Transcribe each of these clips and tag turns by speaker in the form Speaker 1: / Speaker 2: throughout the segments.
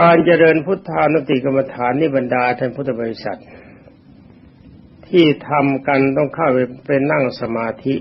Speaker 1: การเจริญพุทธานุติกรรมฐานนี่บรรดาท่านพุทธบริษัท ที่ทำกันต้องเข้าไปเป็นนั่งสมาธิ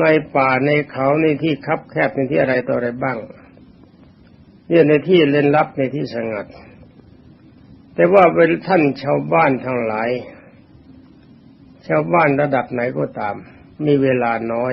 Speaker 1: ในป่าในเขาในที่คับแคบในที่อะไรต่ออะไรบ้างเนี่ยในที่เล่นลับในที่สงัด แต่ว่าเป็นท่านชาวบ้านทั้งหลาย ชาวบ้านระดับไหนก็ตาม มีเวลาน้อย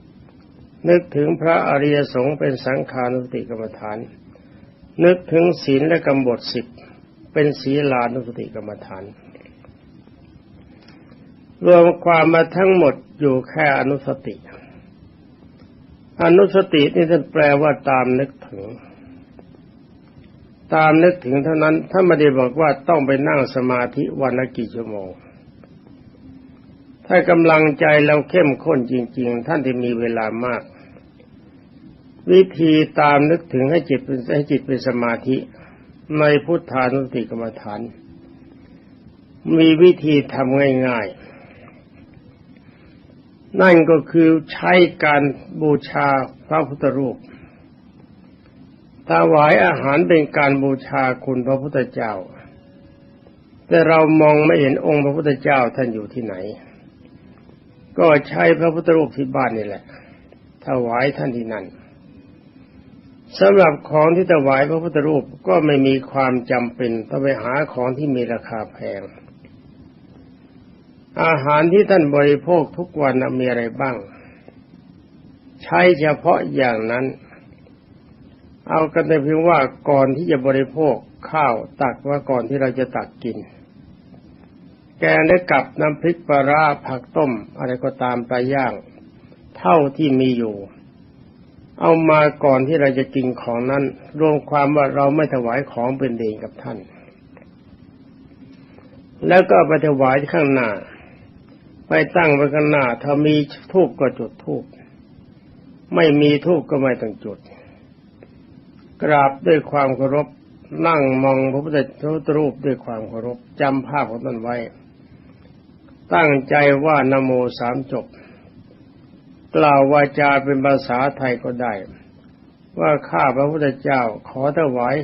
Speaker 1: นึกถึงพระอริยสงฆ์เป็นสังขานุสติกรรมฐาน นึกถึงศีลและกรรมบทสิบเป็นศีลานุสติกรรมฐาน รวมความมาทั้งหมดอยู่แค่อนุสติ อนุสตินี่ท่านแปลว่าตามนึกถึง ตามนึกถึงเท่านั้นถ้าไม่ได้บอกว่าต้องไปนั่งสมาธิวันละกี่ชั่วโมงถ้ากำลังใจเราเข้มข้นจริง ๆ ท่านที่มีเวลามาก วิธีตามนึกถึงให้จิตเป็นให้จิตเป็นสมาธิ ในพุทธานุสติกรรมฐาน มีวิธีทำง่ายๆ นั่นก็คือใช้การบูชาพระพุทธรูปถวายอาหารเป็นการบูชาคุณพระพุทธเจ้า แต่เรามองไม่เห็นองค์พระพุทธเจ้าท่านอยู่ที่ไหน ก็ใช้พระพุทธรูปที่บ้านนี่แหละถวายท่านที่นั่น สำหรับของที่ถวายพระพุทธรูปก็ไม่มีความจำเป็นต้องไปหาของที่มีราคาแพง อาหารที่ท่านบริโภคทุกวันมีอะไรบ้าง ใช้เฉพาะอย่างนั้น เอากันแต่เพียงว่าก่อนที่จะบริโภคข้าวตักว่าก่อนที่เราจะตักกิน แกงและกับน้ำพริกปลาผักต้ม อะไรก็ตามปลาย่าง เท่าที่มีอยู่ เอามาก่อนที่เราจะกินของนั้น รวมความว่าเราไม่ถวายของเป็นเดงกับท่าน แล้วก็ไปถวายข้างหน้า ไปตั้งไว้ข้างหน้า ถ้ามีทูบก็จุดทูบไม่มีทูบก็ไม่ต้องจุด กราบด้วยความเคารพนั่งมองพระพุทธรูปด้วยความเคารพจำภาพของท่านไว้ ตั้งใจว่านโมสามจบ กล่าววาจาเป็นภาษาไทยก็ได้ ว่าข้าพระพุทธเจ้าขอถวาย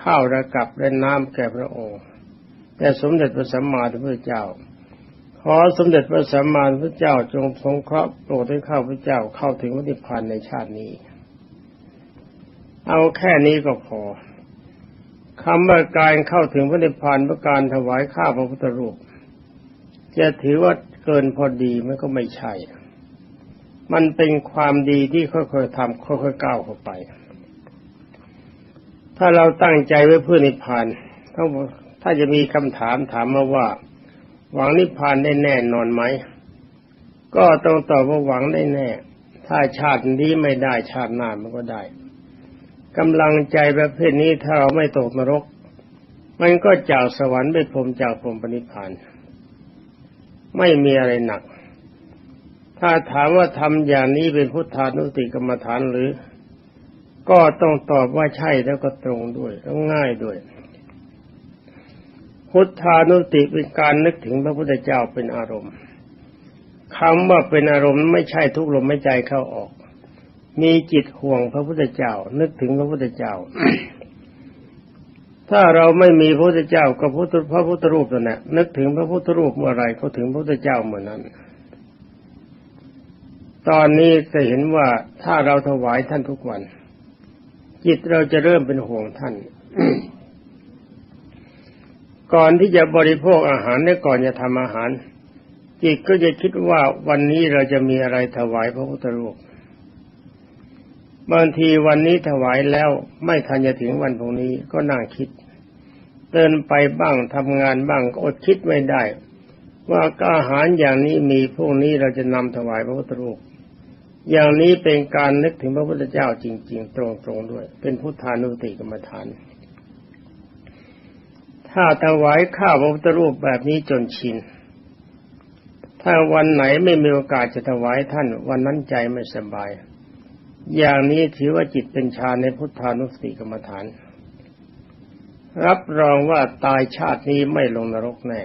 Speaker 1: ข้าวระกับและน้ำแก่พระองค์แต่สมเด็จพระสัมมาสัมพุทธเจ้า ขอสมเด็จพระสัมมาสัมพุทธเจ้าจงทรงเคราะห์โปรดให้ข้าพระเจ้าเข้าถึงวัฏพานในชาตินี้ เอาแค่นี้ก็พอคำว่าการเข้าถึงพระนิพพานประการถวายข้าพระพุทธรูป จะถือว่าเกินพอดีมันก็ไม่ใช่ มันเป็นความดีที่ค่อยๆทำค่อยๆก้าวเข้าไป ถ้าเราตั้งใจไว้เพื่อนิพพานถ้าถ้าจะมีคำถามถามมาว่า หวังนิพพานได้แน่นอนไหม ก็ต้องตอบว่าหวังได้แน่ ถ้าชาตินี้ไม่ได้ชาติหน้ามันก็ได้กำลังใจประเภทนี้ถ้าเราไม่ตกนรก มันก็จากสวรรค์ไปพรมจากพรมปณิพาน ไม่มีอะไรหนัก ถ้าถามว่าทำอย่างนี้เป็นพุทธานุสติกรรมฐานหรือ ก็ต้องตอบว่าใช่แล้วก็ตรงด้วยแล้วง่ายด้วย พุทธานุสติเป็นการนึกถึงพระพุทธเจ้าเป็นอารมณ์คำว่าเป็นอารมณ์ไม่ใช่ทุกลมไม่ใจเข้าออก มีจิตห่วงพระพุทธเจ้า นึกถึงพระพุทธเจ้า ถ้าเราไม่มีพระพุทธเจ้าก็พระพุทธรูปนั่นแหละนึกถึงพระพุทธรูปเมื่อไรก็ถึงพระพุทธเจ้าเมื่อนั้น ตอนนี้จะเห็นว่าถ้าเราถวายท่านทุกวัน จิตเราจะเริ่มเป็นห่วงท่าน ก่อนที่จะบริโภคอาหารและก่อนจะทำอาหาร จิตก็จะคิดว่าวันนี้เราจะมีอะไรถวายพระพุทธรูปบางทีวันนี้ถวายแล้วไม่ทันจะถึงวันพรุ่งนี้ก็นั่งคิดเดินไปบ้างทำงานบ้างอดคิดไม่ได้ ว่าอาหารอย่างนี้มีพวกนี้เราจะนำถวายพระพุทธรูป อย่างนี้เป็นการนึกถึงพระพุทธเจ้าจริง ๆ ตรงๆด้วย เป็นพุทธานุสติกรรมฐาน ถ้าถวายข้าวพระพุทธรูปแบบนี้จนชิน ถ้าวันไหนไม่มีโอกาสจะถวายท่าน วันนั้นใจไม่สบาย อย่างนี้ถือว่าจิตเป็นฌานในพุทธานุสติกรรมฐาน รับรองว่าตายชาตินี้ไม่ลงนรกแน่